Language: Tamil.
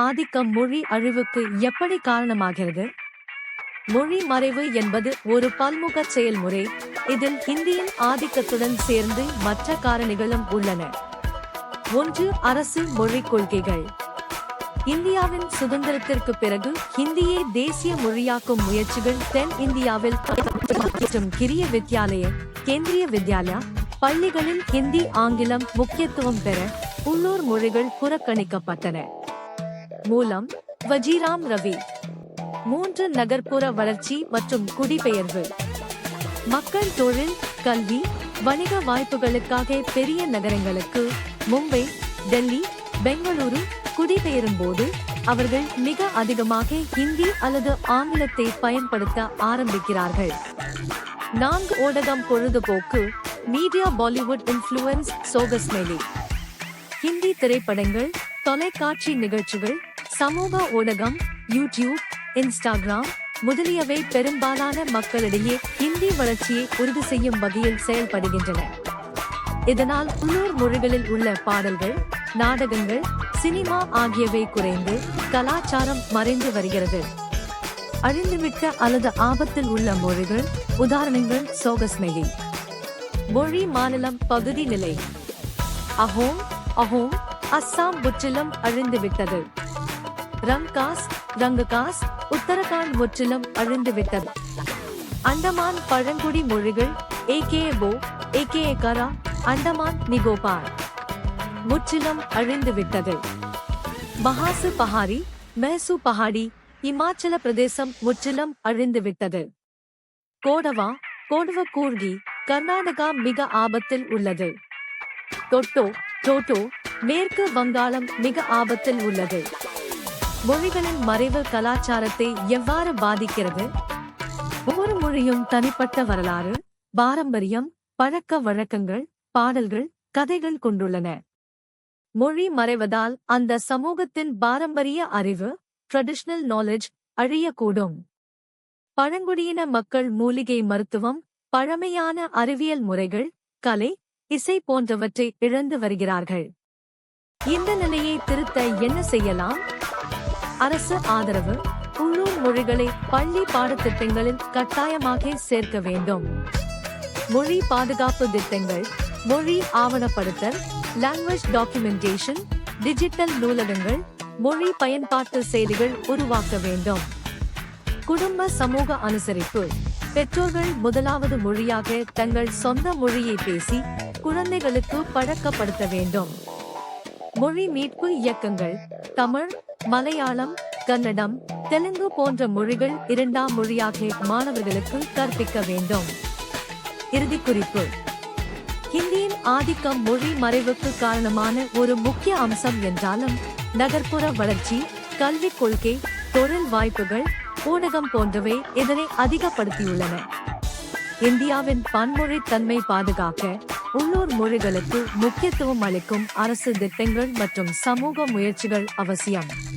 ஆதிக்கம் மொழி அழிவுக்கு எப்படி காரணமாகிறது? மொழி மறைவு என்பது ஒரு பல்முக செயல்முறை. இதில் ஹிந்தியின் ஆதிக்கத்துடன் சேர்ந்து மற்ற காரணிகளும் உள்ளன. ஒன்று அரசு மொழிக் கொள்கைகள். இந்தியாவின் சுதந்திரத்திற்கு பிறகு ஹிந்தியை தேசிய மொழியாக்கும் முயற்சிகள் தென் இந்தியாவில் மற்றும் கிரிய வித்யாலய கேந்திரிய வித்யாலயா பள்ளிகளில் ஹிந்தி ஆங்கிலம் முக்கியத்துவம் பெற உள்ளூர் மொழிகள் புறக்கணிக்கப்பட்டன. மூலம் வஜிராம் ரவி. மூன்று நகர்ப்புற வளர்ச்சி மற்றும் குடிபெயர்வு. மக்கள் தொழில் கல்வி வணிக வாய்ப்புகளுக்காக பெரிய நகரங்களுக்கு மும்பை டெல்லி பெங்களூரு குடிபெயரும் போது அவர்கள் மிக அதிகமாக ஹிந்தி அல்லது ஆங்கிலத்தை பயன்படுத்த ஆரம்பிக்கிறார்கள். நான்கு ஊடகம் பொழுதுபோக்கு மீடியா பாலிவுட் இன்ஃப்ளூயன்ஸ் சோகஸ்மெலி ஹிந்தி திரைப்படங்கள் தொலைக்காட்சி நிகழ்ச்சிகள் சமூக ஊடகம் யூடியூப் இன்ஸ்டாகிராம் முதலியவை பெரும்பாலான மக்களிடையே ஹிந்தி வளர்ச்சியை உறுதி செய்யும் வகையில் செயல்படுகின்றன. இதனால் உள்ளூர் மொழிகளில் உள்ள பாடல்கள் நாடகங்கள் சினிமா ஆகியவை குறைந்து கலாச்சாரம் மறைந்து வருகிறது. அழிந்துவிட்ட அல்லது ஆபத்தில் உள்ள மொழிகள் உதாரணங்கள் சோகஸ்மெலி மொழி மாநிலம் பகுதி நிலை. அஹோம் அஹோம் அஸ்ஸாம் முற்றிலும் அழிந்துவிட்டது. ரங்காஸ் ரங்ககாஸ் உத்தரகாண்ட் முற்றிலும் அழிந்துவிட்டது. அந்தமான் பழங்குடி மொழிகள் ஏகே போ ஏகே கரா அண்டமான் நிகோபார் முற்றிலும் அழிந்துவிட்டது. மகாசு பஹாரி மெஹசு பஹாடி இமாச்சல பிரதேசம் முற்றிலும் அழிந்துவிட்டது. கோடவா கோடவ கூர்கி கர்நாடகா மிக ஆபத்தில் உள்ளது. தொட்டோ டோட்டோ மேற்கு வங்காளம் மிக ஆபத்தில் உள்ளது. மொழிகளின் மறைவு கலாச்சாரத்தை எவ்வாறு பாதிக்கிறது? ஒவ்வொரு மொழியும் தனிப்பட்ட வரலாறு பாரம்பரியம் பழக்க வழக்கங்கள் பாடல்கள் கதைகள் கொண்டுள்ளன. மொழி மறைவதால் அந்த சமூகத்தின் பாரம்பரிய அறிவு ட்ரெடிஷனல் நாலேஜ் அழியக்கூடும். பழங்குடியின மக்கள் மூலிகை மருத்துவம் பழமையான அறிவியல் முறைகள் கலை இசை போன்றவற்றை இழந்து வருகிறார்கள். இந்த நிலையை திருத்த என்ன செய்யலாம்? அரசு ஆதரவு உள்ளூர் மொழிகளை பள்ளி பாடத்திட்டங்களில் கட்டாயமாக சேர்க்க வேண்டும். மொழி பாதுகாப்பு திட்டங்கள் மொழி ஆவணப்படுத்தல் லாங்குவேஜ் டாக்குமெண்டேஷன் டிஜிட்டல் நூலகங்கள் மொழி பயன்பாட்டு செய்திகள் உருவாக்க வேண்டும். குடும்ப சமூக அனுசரிப்பு பெற்றோர்கள் முதலாவது மொழியாக தங்கள் சொந்த மொழியை பேசி குழந்தைகளுக்கு பழக்கப்படுத்த வேண்டும். மொழி மீட்பு இயக்கங்கள் தமிழ் மலையாளம் கன்னடம் தெலுங்கு போன்ற மொழிகள் இரண்டாம் மொழியாக மாணவர்களுக்கு கற்பிக்க வேண்டும். இறுதி குறிப்பு. ஹிந்தியின் ஆதிக்கம் மொழி மறைவுக்கு காரணமான ஒரு முக்கிய அம்சம் என்றாலும் நகர்ப்புற வளர்ச்சி கல்விக் கொள்கை தொழில் வாய்ப்புகள் ஊடகம் போன்றவை இதனை அதிகப்படுத்தியுள்ளன. இந்தியாவின் பன்மொழி தன்மை பாதுகாக்க உள்ளூர் மொழிகளுக்கு முக்கியத்துவம் அளிக்கும் அரசு திட்டங்கள் மற்றும் சமூக முயற்சிகள் அவசியம்.